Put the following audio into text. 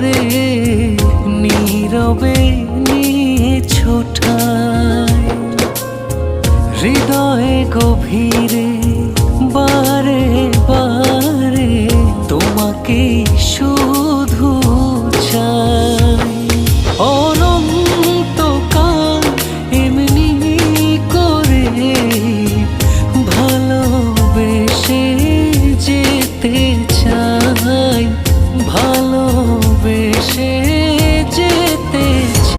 করে নীরবে নিয়ে ছোটায় হৃদয়ে গভীরে বারে বারে তোমাকে সুর